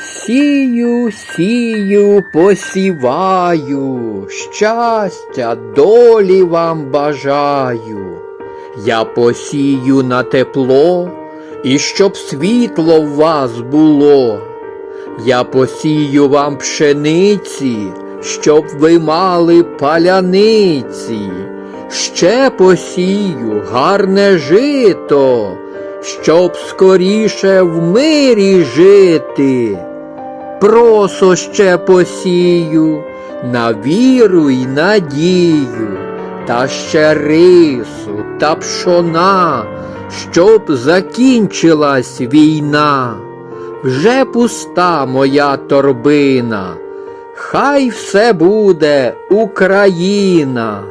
Сію, сію, посіваю, щастя, долі вам бажаю. Я посію на тепло, і щоб світло в вас було. Я посію вам пшениці, щоб ви мали паляниці. Ще посію гарне жито, щоб скоріше в мирі жити. Просо ще посію на віру й надію, та ще рису та пшона, щоб закінчилась війна. Вже пуста моя торбина, хай все буде Україна.